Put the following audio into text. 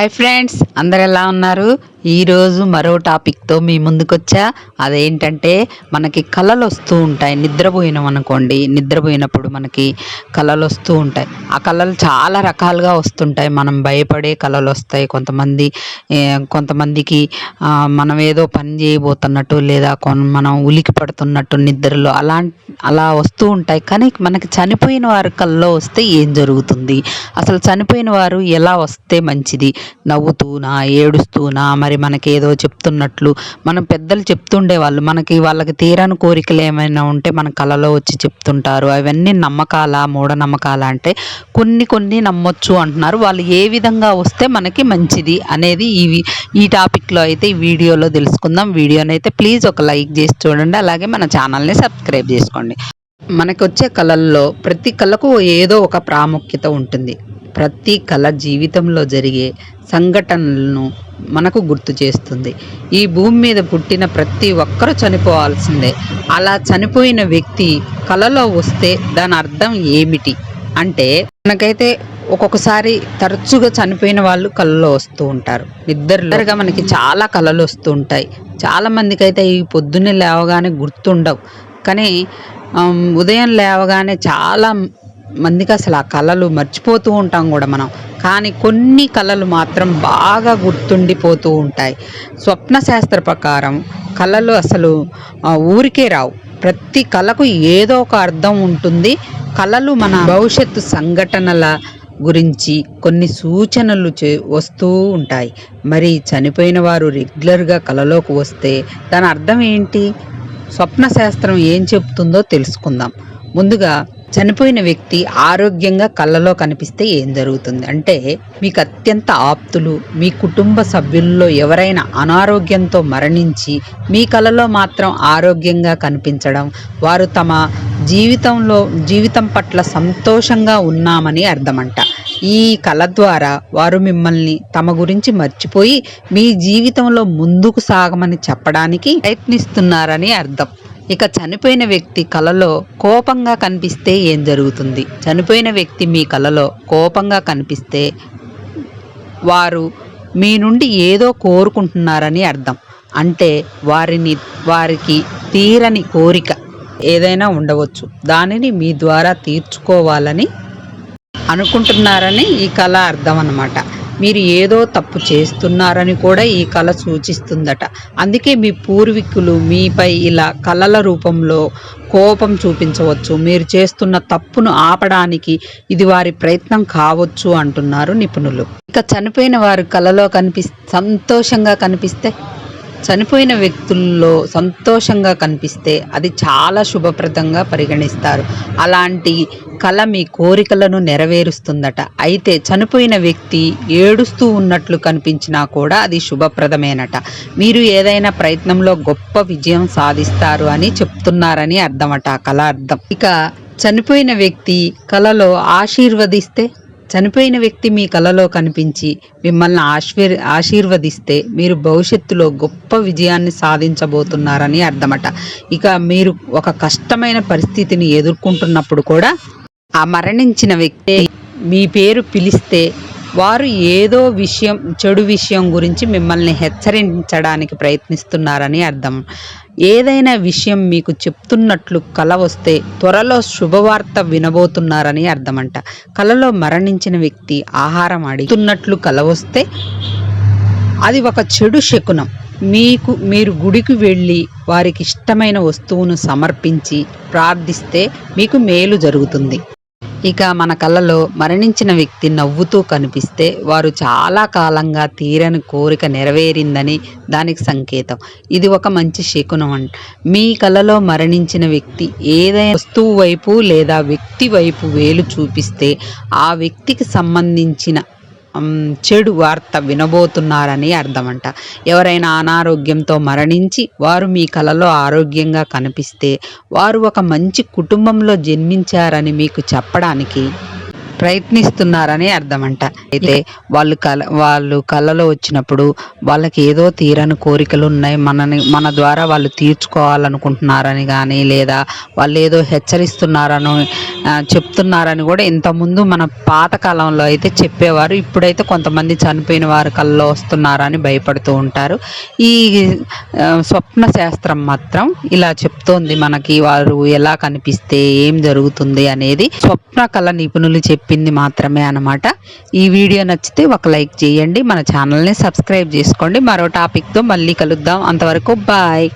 Hi friends అందరు ఎలా ఉన్నారు? ఈరోజు మరో టాపిక్తో మీ ముందుకొచ్చా? అదేంటంటే మనకి కళలు వస్తూ ఉంటాయి. నిద్రపోయినాం అనుకోండి నిద్రపోయినప్పుడు మనకి కళలు వస్తూ ఉంటాయి. ఆ కళలు చాలా రకాలుగా వస్తుంటాయి. మనం భయపడే కళలు వస్తాయి కొంతమంది కొంతమందికి మనం ఏదో పని చేయబోతున్నట్టు లేదా మనం ఉలికి పడుతున్నట్టు నిద్రలో అలా అలా వస్తూ ఉంటాయి. కానీ మనకి చనిపోయిన వారి కళ్ళలో వస్తే ఏం జరుగుతుంది? అసలు చనిపోయిన వారు ఎలా వస్తే మంచిది? నవ్వుతూనా ఏడుస్తూనా మరి మనకి ఏదో చెప్తున్నట్లు మనం పెద్దలు చెప్తుండేవాళ్ళు. మనకి వాళ్ళకి తీరని కోరికలు ఏమైనా ఉంటే మన కళలో వచ్చి చెప్తుంటారు. అవన్నీ నమ్మకాల మూఢనమ్మకాల అంటే కొన్ని కొన్ని నమ్మొచ్చు అంటున్నారు. వాళ్ళు ఏ విధంగా వస్తే మనకి మంచిది అనేది ఈ ఈ టాపిక్లో అయితే ఈ వీడియోలో తెలుసుకుందాం. వీడియోని అయితే ప్లీజ్ ఒక లైక్ చేసి చూడండి. అలాగే మన ఛానల్ని సబ్స్క్రైబ్ చేసుకోండి. మనకు వచ్చే కళల్లో ప్రతి కళకు ఏదో ఒక ప్రాముఖ్యత ఉంటుంది. ప్రతి కళ జీవితంలో జరిగే సంఘటనలను మనకు గుర్తు చేస్తుంది. ఈ భూమి మీద పుట్టిన ప్రతి ఒక్కరూ చనిపోవాల్సిందే. అలా చనిపోయిన వ్యక్తి కళలో వస్తే దాని అర్థం ఏమిటి? అంటే మనకైతే ఒక్కొక్కసారి తరచుగా చనిపోయిన వాళ్ళు కళలో వస్తూ ఉంటారు. నిద్రగా మనకి చాలా కళలు వస్తూ ఉంటాయి. చాలామందికి అయితే ఈ పొద్దున్నే లేవగానే గుర్తుండవు. కానీ ఉదయం లేవగానే చాలా మందికి అసలు ఆ కళలు మర్చిపోతూ ఉంటాం కూడా మనం. కానీ కొన్ని కళలు మాత్రం బాగా గుర్తుండిపోతూ ఉంటాయి. స్వప్న శాస్త్ర ప్రకారం కళలు అసలు ఊరికే రావు. ప్రతి కళకు ఏదో ఒక అర్థం ఉంటుంది. కళలు మన భవిష్యత్తు సంఘటనల గురించి కొన్ని సూచనలు చే వస్తూ ఉంటాయి. మరి చనిపోయిన వారు రెగ్యులర్గా కళలోకి వస్తే దాని అర్థం ఏంటి? స్వప్న శాస్త్రం ఏం చెప్తుందో తెలుసుకుందాం. ముందుగా చనిపోయిన వ్యక్తి ఆరోగ్యంగా కళ్ళలో కనిపిస్తే ఏం జరుగుతుంది? అంటే మీకు అత్యంత ఆప్తులు మీ కుటుంబ సభ్యుల్లో ఎవరైనా అనారోగ్యంతో మరణించి మీ కళలో మాత్రం ఆరోగ్యంగా కనిపించడం వారు తమ జీవితంలో జీవితం పట్ల సంతోషంగా ఉన్నామని అర్థమంట. ఈ కళ ద్వారా వారు మిమ్మల్ని తమ గురించి మర్చిపోయి మీ జీవితంలో ముందుకు సాగమని చెప్పడానికి ప్రయత్నిస్తున్నారని అర్థం. ఇక చనిపోయిన వ్యక్తి కలలో కోపంగా కనిపిస్తే ఏం జరుగుతుంది? చనిపోయిన వ్యక్తి మీ కలలో కోపంగా కనిపిస్తే వారు మీ నుండి ఏదో కోరుకుంటున్నారని అర్థం. అంటే వారిని వారికి తీరని కోరిక ఏదైనా ఉండవచ్చు. దానిని మీ ద్వారా తీర్చుకోవాలని అనుకుంటున్నారని ఈ కళ అర్థం అన్నమాట మీరు ఏదో తప్పు చేస్తున్నారని కూడా ఈ కళ సూచిస్తుందట. అందుకే మీ పూర్వీకులు మీపై ఇలా కళల రూపంలో కోపం చూపించవచ్చు. మీరు చేస్తున్న తప్పును ఆపడానికి ఇది వారి ప్రయత్నం కావచ్చు అంటున్నారు నిపుణులు. ఇక చనిపోయిన వారు కళలో కనిపి సంతోషంగా కనిపిస్తే చనిపోయిన వ్యక్తుల్లో సంతోషంగా కనిపిస్తే అది చాలా శుభప్రదంగా పరిగణిస్తారు. అలాంటి కళ మీ కోరికలను నెరవేరుస్తుందట. అయితే చనిపోయిన వ్యక్తి ఏడుస్తూ ఉన్నట్లు కనిపించినా కూడా అది శుభప్రదమేనట. మీరు ఏదైనా ప్రయత్నంలో గొప్ప విజయం సాధిస్తారు అని చెప్తున్నారని అర్థమట కళ అర్థం. ఇక చనిపోయిన వ్యక్తి కళలో ఆశీర్వదిస్తే చనిపోయిన వ్యక్తి మీ కలలో కనిపించి మిమ్మల్ని ఆశీర్ ఆశీర్వదిస్తే మీరు భవిష్యత్తులో గొప్ప విజయాన్ని సాధించబోతున్నారని అర్థమట. ఇక మీరు ఒక కష్టమైన పరిస్థితిని ఎదుర్కొంటున్నప్పుడు కూడా ఆ మరణించిన వ్యక్తి మీ పేరు పిలిస్తే వారు ఏదో విషయం చెడు విషయం గురించి మిమ్మల్ని హెచ్చరించడానికి ప్రయత్నిస్తున్నారని అర్థం. ఏదైనా విషయం మీకు చెప్తున్నట్లు కల వస్తే త్వరలో శుభవార్త వినబోతున్నారని అర్థమంట. కలలో మరణించిన వ్యక్తి ఆహారం అడుగుతున్నట్లు కల వస్తే అది ఒక చెడు శకునం. మీకు మీరు గుడికి వెళ్ళి వారికి ఇష్టమైన వస్తువును సమర్పించి ప్రార్థిస్తే మీకు మేలు జరుగుతుంది. ఇక మన కళ్ళలో మరణించిన వ్యక్తి నవ్వుతూ కనిపిస్తే వారు చాలా కాలంగా తీరని కోరిక నెరవేరిందని దానికి సంకేతం. ఇది ఒక మంచి శకునం అంట. మీ కళలో మరణించిన వ్యక్తి ఏదైనా వస్తువు వైపు లేదా వ్యక్తి వైపు వేలు చూపిస్తే ఆ వ్యక్తికి సంబంధించిన చెడు వార్త వినబోతున్నారని అర్థమంట. ఎవరైనా అనారోగ్యంతో మరణించి వారు మీ కలలో ఆరోగ్యంగా కనిపిస్తే వారు ఒక మంచి కుటుంబంలో జన్మించారని మీకు చెప్పడానికి ప్రయత్నిస్తున్నారని అర్థమంట. అయితే వాళ్ళు కల వాళ్ళు కళలో వచ్చినప్పుడు వాళ్ళకి ఏదో తీరని కోరికలు ఉన్నాయి. మనని మన ద్వారా వాళ్ళు తీర్చుకోవాలనుకుంటున్నారని కానీ లేదా వాళ్ళు ఏదో హెచ్చరిస్తున్నారని చెప్తున్నారని కూడా ఇంతకుముందు మన పాతకాలంలో అయితే చెప్పేవారు. ఇప్పుడైతే కొంతమంది చనిపోయిన వారు కళ్ళలో వస్తున్నారని భయపడుతూ ఉంటారు. ఈ స్వప్న శాస్త్రం మాత్రం ఇలా చెప్తోంది మనకి. వారు ఎలా కనిపిస్తే ఏం జరుగుతుంది అనేది స్వప్న కళ నిపుణులు చెప్పింది మాత్రమే అన్నమాట. ఈ వీడియో నచ్చితే ఒక లైక్ చేయండి మన ఛానల్ని సబ్స్క్రైబ్ చేసుకోండి. మరో టాపిక్తో మళ్ళీ కలుద్దాం. అంతవరకు బాయ్.